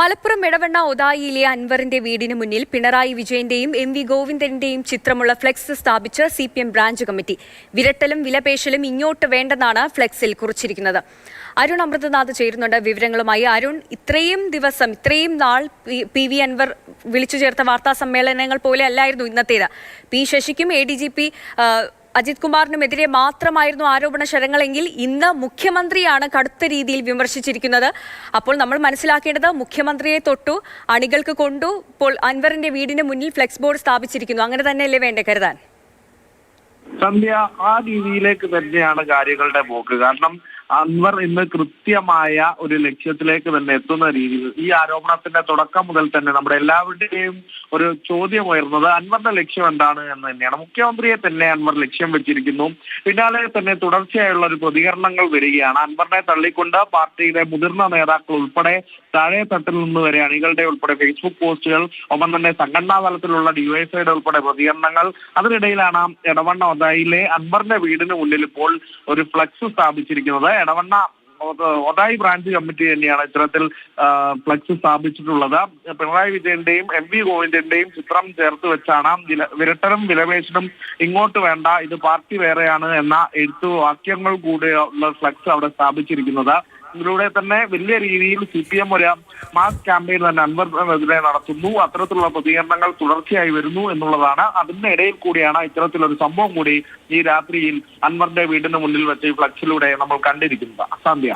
മലപ്പുറം ഇടവണ്ണ ഒതായിയിലെ അൻവറിന്റെ വീടിന് മുന്നിൽ പിണറായി വിജയന്റെയും എം വി ഗോവിന്ദന്റെയും ചിത്രമുള്ള ഫ്ലെക്സ് സ്ഥാപിച്ച് C P M branch committee. വിരട്ടലും വിലപേശലും ഇങ്ങോട്ട് വേണ്ടെന്നാണ് ഫ്ലെക്സിൽ കുറിച്ചിരിക്കുന്നത്. അരുൺ അമൃതനാഥ് ചേരുന്നുണ്ട് വിവരങ്ങളുമായി. അരുൺ ഇത്രയും ദിവസം ഇത്രയും നാൾ പി- വി അൻവർ വിളിച്ചു ചേർത്ത വാർത്താ സമ്മേളനങ്ങൾ പോലെ അല്ലായിരുന്നു ഇന്നത്തേത്. P ശശിക്കും A D G P Ajith കുമാറിനുമെതിരെ മാത്രമായിരുന്നു ആരോപണ ശരങ്ങളെങ്കിൽ ഇന്ന് മുഖ്യമന്ത്രിയാണ് കടുത്ത രീതിയിൽ വിമർശിച്ചിരിക്കുന്നത്. അപ്പോൾ നമ്മൾ മനസ്സിലാക്കേണ്ടത് മുഖ്യമന്ത്രിയെ തൊട്ടു അണികൾക്ക് കൊണ്ടു ഇപ്പോൾ അൻവറിന്റെ വീടിന് മുന്നിൽ ഫ്ലെക്സ് ബോർഡ് സ്ഥാപിച്ചിരിക്കുന്നു. അങ്ങനെ തന്നെയല്ലേ വേണ്ടേ കരുതാൻ? സന്ധ്യ ആ രീതിയിലേക്ക് തന്നെയാണ് കാര്യങ്ങളുടെ പോക്ക്. കാരണം അൻവർ ഇന്ന് കൃത്യമായ ഒരു ലക്ഷ്യത്തിലേക്ക് തന്നെ എത്തുന്ന രീതിയിൽ ഈ ആരോപണത്തിന്റെ തുടക്കം മുതൽ തന്നെ നമ്മുടെ എല്ലാവരുടെയും ഒരു ചോദ്യം ഉയർന്നത് അൻവറിന്റെ ലക്ഷ്യം എന്താണ് എന്ന് തന്നെയാണ്. മുഖ്യമന്ത്രിയെ തന്നെ അൻവർ ലക്ഷ്യം വെച്ചിരിക്കുന്നു. പിന്നാലെ തന്നെ തുടർച്ചയായുള്ള ഒരു പ്രതികരണങ്ങൾ വരികയാണ്. അൻവറിനെ തള്ളിക്കൊണ്ട് പാർട്ടിയുടെ മുതിർന്ന നേതാക്കൾ ഉൾപ്പെടെ താഴെ തട്ടിൽ നിന്ന് വരെ അണികളുടെ ഉൾപ്പെടെ ഫേസ്ബുക്ക് പോസ്റ്റുകൾ ഒപ്പം തന്നെ സംഘടനാ തലത്തിലുള്ള ഡിവൈഎഫ്ഐയുടെ ഉൾപ്പെടെ പ്രതികരണങ്ങൾ. അതിനിടയിലാണ് എടവണ്ണ ഒതായിലെ അക്ബറിന്റെ വീടിന് മുന്നിൽ ഇപ്പോൾ ഒരു ഫ്ലക്സ് സ്ഥാപിച്ചിരിക്കുന്നത്. എടവണ്ണ ഒതായി ബ്രാഞ്ച് കമ്മിറ്റി തന്നെയാണ് ഇത്തരത്തിൽ ഫ്ലക്സ് സ്ഥാപിച്ചിട്ടുള്ളത്. പിണറായി വിജയന്റെയും എം വി ഗോവിന്ദന്റെയും ചിത്രം ചേർത്ത് വെച്ചാണ് വിരട്ടനും വിലപേശനും ഇങ്ങോട്ട് വേണ്ട ഇത് പാർട്ടി വേറെയാണ് എന്ന എഴുത്തു വാക്യങ്ങൾ കൂടെ ഉള്ള ഫ്ലക്സ് അവിടെ സ്ഥാപിച്ചിരിക്കുന്നത്. ഇതിലൂടെ തന്നെ വലിയ രീതിയിൽ സി പി എം ഒരു മാസ് ക്യാമ്പയിൻ തന്നെ അൻവറിനെതിരെ നടത്തുന്നു. അത്തരത്തിലുള്ള പ്രതികരണങ്ങൾ തുടർച്ചയായി വരുന്നു എന്നുള്ളതാണ്. അതിന്റെ ഇടയിൽ കൂടിയാണ് ഇത്തരത്തിലൊരു സംഭവം കൂടി ഈ രാത്രിയിൽ അൻവറിന്റെ വീടിന് മുന്നിൽ വെച്ച് ഫ്ലക്സിലൂടെ നമ്മൾ കണ്ടിരിക്കുന്നത്. സന്ധ്യ